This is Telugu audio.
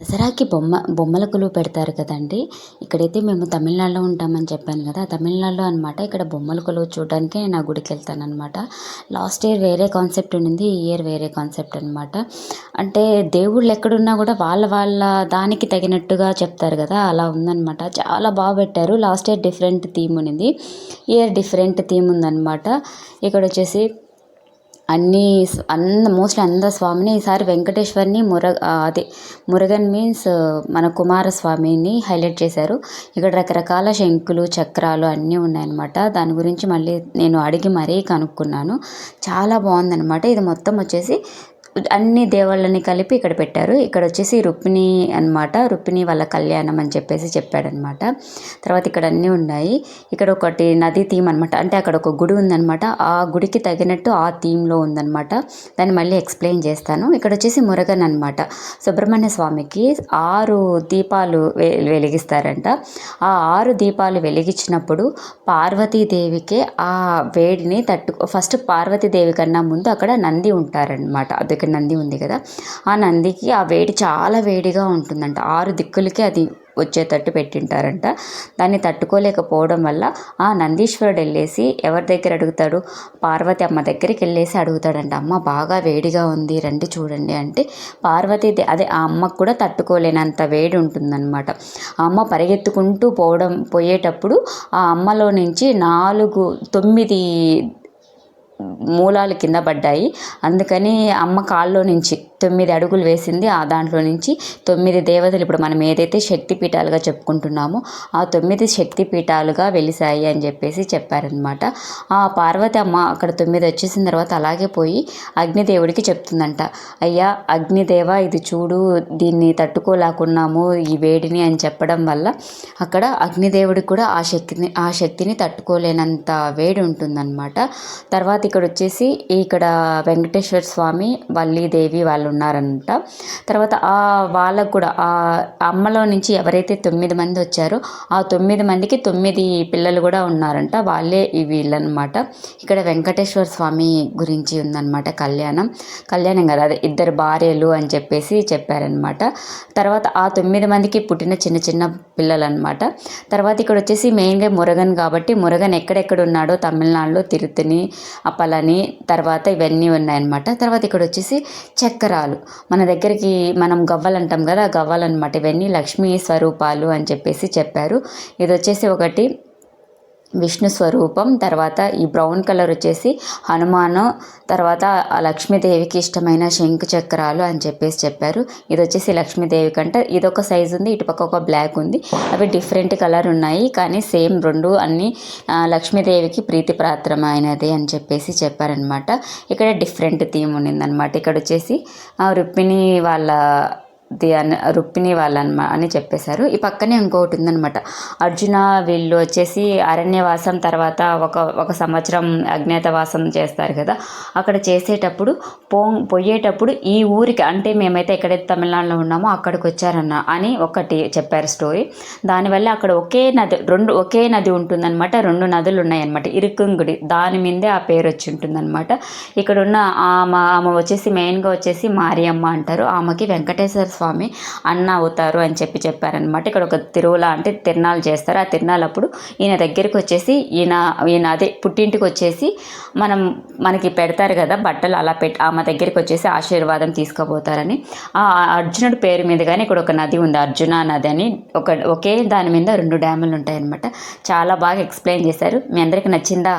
దసరాకి బొమ్మ బొమ్మల కొలువు పెడతారు కదండి. ఇక్కడైతే మేము తమిళనాడులో ఉంటామని చెప్పాను కదా. తమిళనాడులో అనమాట ఇక్కడ బొమ్మల కొలువు చూడడానికి నేను ఆ గుడికి వెళ్తాను అనమాట లాస్ట్ ఇయర్ వేరే కాన్సెప్ట్ ఉండింది ఈ ఇయర్ వేరే కాన్సెప్ట్ అనమాట అంటే దేవుళ్ళు ఎక్కడున్నా కూడా వాళ్ళ వాళ్ళ దానికి తగినట్టుగా చెప్తారు కదా అలా ఉందన్నమాట. చాలా బాగా పెట్టారు. లాస్ట్ ఇయర్ డిఫరెంట్ థీమ్ ఉన్నింది ఇయర్ డిఫరెంట్ థీమ్ ఉందన్నమాట. ఇక్కడ వచ్చేసి అన్నీ అంద మోస్ట్లీ అందరు స్వామిని ఈసారి వెంకటేశ్వరిని ముర అదే మురుగన్ మీన్స్ మన కుమారస్వామిని హైలైట్ చేశారు. ఇక్కడ రకరకాల శంకులు చక్రాలు అన్నీ ఉన్నాయన్నమాట. దాని గురించి మళ్ళీ నేను అడిగి మరీ కనుక్కున్నాను. చాలా బాగుందన్నమాట. ఇది మొత్తం వచ్చేసి అన్ని దేవాళ్ళని కలిపి ఇక్కడ పెట్టారు. ఇక్కడ వచ్చేసి రుక్మిణి అనమాట రుక్మిణి వాళ్ళ కళ్యాణం అని చెప్పేసి చెప్పాడనమాట తర్వాత ఇక్కడ అన్నీ ఉన్నాయి. ఇక్కడ ఒకటి నది థీమ్ అనమాట అంటే అక్కడ ఒక గుడి ఉందన్నమాట. ఆ గుడికి తగినట్టు ఆ థీమ్లో ఉందనమాట దాన్ని మళ్ళీ ఎక్స్ప్లెయిన్ చేస్తాను. ఇక్కడ వచ్చేసి మురగన్ అనమాట సుబ్రహ్మణ్య స్వామికి ఆరు దీపాలు వె వెలిగిస్తారంట. ఆ ఆరు దీపాలు వెలిగించినప్పుడు పార్వతీదేవికే ఆ వేడిని తట్టు ఫస్ట్ పార్వతీదేవి కన్నా ముందు అక్కడ నంది ఉంటారనమాట అది ఇక్కడ నంది ఉంది కదా ఆ నందికి ఆ వేడి చాలా వేడిగా ఉంటుందంట. ఆరు దిక్కులకి అది వచ్చేటట్టు పెట్టింటారంట. దాన్ని తట్టుకోలేకపోవడం వల్ల ఆ నందీశ్వరుడు వెళ్ళేసి ఎవరి దగ్గర అడుగుతాడు? పార్వతి అమ్మ దగ్గరికి వెళ్ళేసి అడుగుతాడంట. అమ్మ బాగా వేడిగా ఉంది రండి చూడండి అంటే పార్వతి అదే ఆ అమ్మకు కూడా తట్టుకోలేనంత వేడి ఉంటుందన్నమాట. ఆ అమ్మ పరిగెత్తుకుంటూ పోవడం పోయేటప్పుడు ఆ అమ్మలో నుంచి నాలుగు తొమ్మిది మూలాలు కింద పడ్డాయి. అందుకని అమ్మ కాల్లో నుంచి తొమ్మిది అడుగులు వేసింది. ఆ దాంట్లో నుంచి తొమ్మిది దేవతలు ఇప్పుడు మనం ఏదైతే శక్తి పీఠాలుగా చెప్పుకుంటున్నామో ఆ తొమ్మిది శక్తి పీఠాలుగా వెలిసాయి అని చెప్పేసి చెప్పారనమాట ఆ పార్వతి అమ్మ అక్కడ తొమ్మిది వచ్చేసిన తర్వాత అలాగే పోయి అగ్నిదేవుడికి చెప్తుందంట. అయ్యా అగ్నిదేవ ఇది చూడు దీన్ని తట్టుకోలేకున్నాము ఈ వేడిని అని చెప్పడం వల్ల అక్కడ అగ్నిదేవుడికి కూడా ఆ శక్తిని ఆ శక్తిని తట్టుకోలేనంత వేడి ఉంటుందన్నమాట. తర్వాత ఇక్కడ వచ్చేసి ఇక్కడ వెంకటేశ్వర స్వామి వల్లీదేవి వాళ్ళు ఉన్నారంట తర్వాత ఆ వాళ్ళకు కూడా ఆ అమ్మలో నుంచి ఎవరైతే తొమ్మిది మంది వచ్చారో ఆ తొమ్మిది మందికి తొమ్మిది పిల్లలు కూడా ఉన్నారంట. వాళ్ళే వీళ్ళనమాట ఇక్కడ వెంకటేశ్వర స్వామి గురించి ఉందన్నమాట కళ్యాణం. కళ్యాణం కదా అదే ఇద్దరు భార్యలు అని చెప్పేసి చెప్పారనమాట తర్వాత ఆ తొమ్మిది మందికి పుట్టిన చిన్న చిన్న పిల్లలు అనమాట తర్వాత ఇక్కడ వచ్చేసి మెయిన్గా మురగన్ కాబట్టి మురగన్ ఎక్కడెక్కడ ఉన్నాడో తమిళనాడులో తిరుతని అప్పలని తర్వాత ఇవన్నీ ఉన్నాయన్నమాట. తర్వాత ఇక్కడ వచ్చేసి చక్రాలు. మన దగ్గరికి మనం గవ్వలు అంటాం కదా గవ్వలు అనమాట ఇవన్నీ లక్ష్మీ స్వరూపాలు అని చెప్పేసి చెప్పారు. ఇది వచ్చేసి ఒకటి విష్ణు స్వరూపం తర్వాత ఈ బ్రౌన్ కలర్ వచ్చేసి హనుమాను తర్వాత లక్ష్మీదేవికి ఇష్టమైన శంకు చక్రాలు అని చెప్పేసి చెప్పారు. ఇది వచ్చేసి లక్ష్మీదేవి కంటే. ఇదొక సైజు ఉంది ఇటుపక్క ఒక బ్లాక్ ఉంది. అవి డిఫరెంట్ కలర్ ఉన్నాయి కానీ సేమ్ రెండు అన్ని లక్ష్మీదేవికి ప్రీతిప్రాత్రమైనది అని చెప్పేసి చెప్పారనమాట ఇక్కడ డిఫరెంట్ థీమ్ ఉన్నిందనమాట ఇక్కడ వచ్చేసి రుక్మిణి వాళ్ళ అని రుక్మిణి వాళ్ళనమా అని చెప్పేశారు. ఈ పక్కనే ఇంకొకటి ఉందనమాట అర్జున వీళ్ళు వచ్చేసి అరణ్యవాసం తర్వాత ఒక ఒక సంవత్సరం అజ్ఞాతవాసం చేస్తారు కదా. అక్కడ చేసేటప్పుడు పో పోయేటప్పుడు ఈ ఊరికి అంటే మేమైతే ఎక్కడైతే తమిళనాడులో ఉన్నామో అక్కడికి వచ్చారన్న అని ఒకటి చెప్పారు స్టోరీ. దానివల్ల అక్కడ ఒకే నది రెండు ఒకే నది ఉంటుందన్నమాట. రెండు నదులు ఉన్నాయన్నమాట. ఇరుకుంగుడి దాని మీదే ఆ పేరు వచ్చి ఉంటుందన్నమాట. ఇక్కడ ఉన్న ఆమె ఆమె వచ్చేసి మెయిన్గా వచ్చేసి మారియమ్మ అంటారు. ఆమెకి వెంకటేశ్వర స్వామి అన్న అవుతారు అని చెప్పి చెప్పారనమాట ఇక్కడ ఒక తిరువుల అంటే తిరణాలు చేస్తారు. ఆ తిరణాలప్పుడు ఈయన దగ్గరికి వచ్చేసి ఈయన ఈయన అదే పుట్టింటికి వచ్చేసి మనం మనకి పెడతారు కదా బట్టలు అలా పెట్టి ఆమె దగ్గరికి వచ్చేసి ఆశీర్వాదం తీసుకుపోతారని. ఆ అర్జునుడి పేరు మీద కానీ ఇక్కడ ఒక నది ఉంది. అర్జున నది అని ఒక ఒకే దాని మీద రెండు డ్యాములు ఉంటాయన్నమాట. చాలా బాగా ఎక్స్ప్లెయిన్ చేశారు. మీ అందరికి నచ్చిందా?